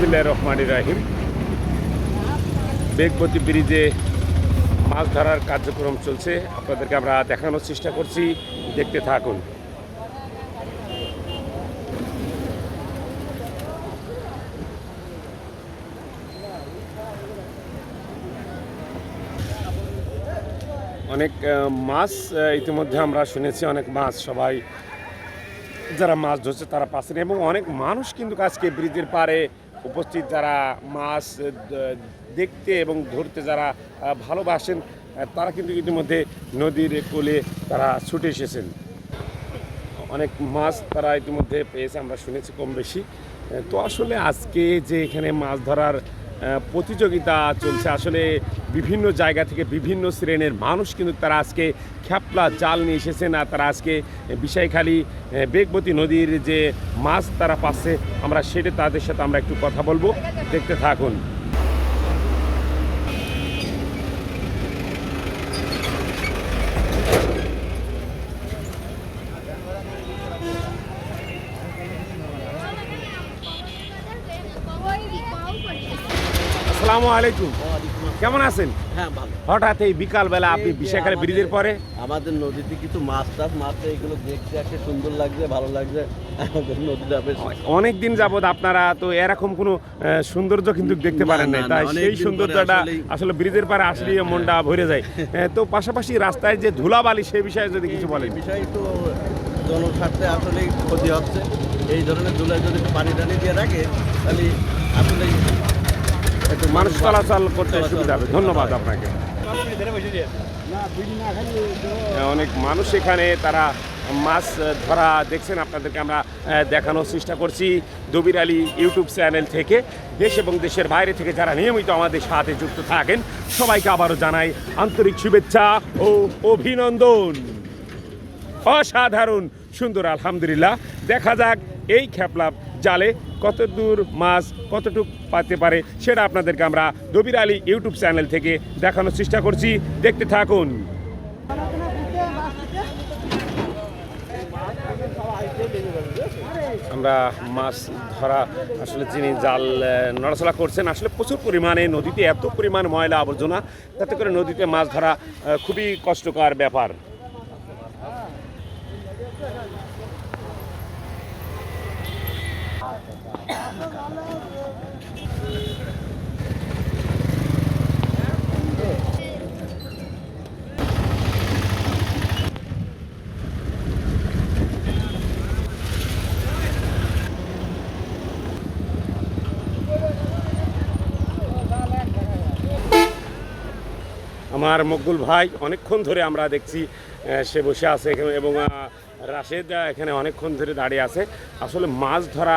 বিসমিল্লাহ রহমান রাহিম। বেগবতী ব্রিজে মাছ ধরার কার্যক্রম চলছে। আপনাদেরকে আমরা দেখানোর চেষ্টা করছি। দেখতে থাকুন। অনেক মাছ ইতিমধ্যে আমরা শুনেছি অনেক মাছ সবাই, যারা মাছ ধরছে তারা পাচ্ছেন এবং অনেক মানুষ কিন্তু আজকে ব্রিজের পারে উপস্থিত যারা মাছ দেখতে এবং ধরতে যারা ভালোবাসেন তারা কিন্তু ইতিমধ্যে নদীর কোলে তারা ছুটে এসেছেন। অনেক মাছ তারা ইতিমধ্যে পেয়েছে, আমরা শুনেছি কম বেশি তো আসলে আজকে যে এখানে মাছ ধরার প্রতিযোগিতা চলছে। আসলে বিভিন্ন জায়গা থেকে বিভিন্ন শ্রেণির মানুষ কিন্তু তারা আজকে খ্যাপলা জাল নিয়ে এসেছে না তারা আজকে বিষয়খালী বেগবতী নদীর যে মাছ তারা পাচ্ছে, আমরা সেটা তাদের সাথে আমরা একটু কথা বলব। দেখতে থাকুন। আসসালামু আলাইকুম। কেমন আছেন? হ্যাঁ ভালো। হঠাৎ এই বিকালবেলা আপনি আমাদের- ব্রিজের পরে? আমাদের নদীতে কিছু মাছ টাছ মাছ এগুলো দেখতে একটা সুন্দর লাগছে ভালো লাগছে। আমাদের নদীটা বেশ অনেক দিন যাবত আপনারা তো এরকম কোনো সৌন্দর্য কিন্তু দেখতে পারেন না, তাই সেই সৌন্দর্যটা আসলে ব্রিজের পারে আসলে মনটা ভরে যায়। তো পাশাপাশি রাস্তায় যে ধুলাবালি সেই বিষয়ে যদি কিছু বলেন। বিষয়ে একটু জনস্বার্থে আসলে ক্ষতি হচ্ছে। এই ধরনের ধুলায় যদি পানি টানি দিয়ে রাখে তাহলে আসলে একটু মানুষ চলাচল করতে সুবিধা হবে। ধন্যবাদ আপনাকে। অনেক মানুষ এখানে, তারা মাছ ধরা দেখছেন, আপনাদেরকে আমরা দেখানোর চেষ্টা করছি দবির আলী ইউটিউব চ্যানেল থেকে। দেশ এবং দেশের বাইরে থেকে যারা নিয়মিত আমাদের সাথে যুক্ত থাকেন, সবাইকে আবারও জানাই আন্তরিক শুভেচ্ছা ও অভিনন্দন। অসাধারণ, সুন্দর, আলহামদুলিল্লাহ। দেখা যাক এই খেপলা জালে কত দূর মাছ কতটুক পাতে পারে সেটা আপনাদেরকে আমরা দবির আলী ইউটিউব চ্যানেল থেকে দেখানোর চেষ্টা করছি। দেখতে থাকুন। আমরা মাছ ধরা আসলে যিনি জাল নড়াচড়া করছেন, আসলে প্রচুর পরিমাণে নদীতে এত পরিমাণ ময়লা আবর্জনা, তাতে করে নদীতে মাছ ধরা খুবই কষ্টকর ব্যাপার। আমার মকবুল ভাই অনেকক্ষণ ধরে আমরা দেখছি সে বসে আছে এবং রাশেদ এখানে অনেকক্ষণ ধরে দাঁড়িয়ে আছে। আসলে মাছ ধরা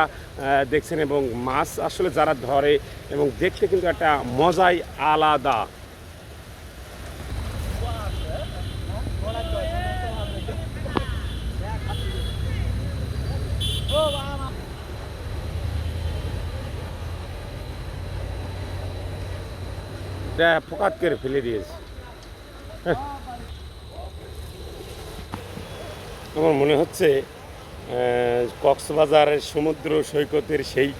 দেখছেন এবং মাছ আসলে যারা ধরে এবং দেখতে কিন্তু একটা মজাই আলাদা। ফোকাত করে ফেলে দিয়েছে। হ্যাঁ। আমার মনে হচ্ছে কক্সবাজারের সমুদ্র সৈকতের সেই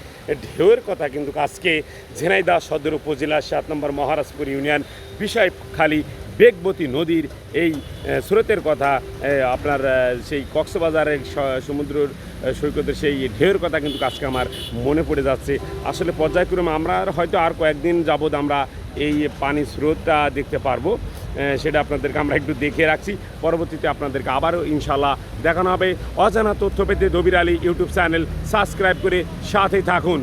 ঢেউয়ের কথা কিন্তু আজকে ঝেনাইদহ সদর উপজেলা সাত নম্বর মহারাজপুর ইউনিয়ন বিষয়খালী বেগবতী নদীর এই স্রোতের কথা আপনার সেই কক্সবাজারের সমুদ্রের সৈকতের সেই ঢেউয়ের কথা কিন্তু আজকে আমার মনে পড়ে যাচ্ছে। আসলে পর্যায়ক্রমে আমরা হয়তো আর কয়েকদিন যাবৎ আমরা এই পানি স্রোতটা দেখতে পারব। সেটা আপনাদেরকে আমরা একটু দেখে রাখছি। পরবর্তীতে আপনাদেরকে আবারও ইনশাল্লাহ দেখানো হবে। অজানা তথ্য পেতে Dabir Ali YouTube channel subscribe করে সাথে থাকুন।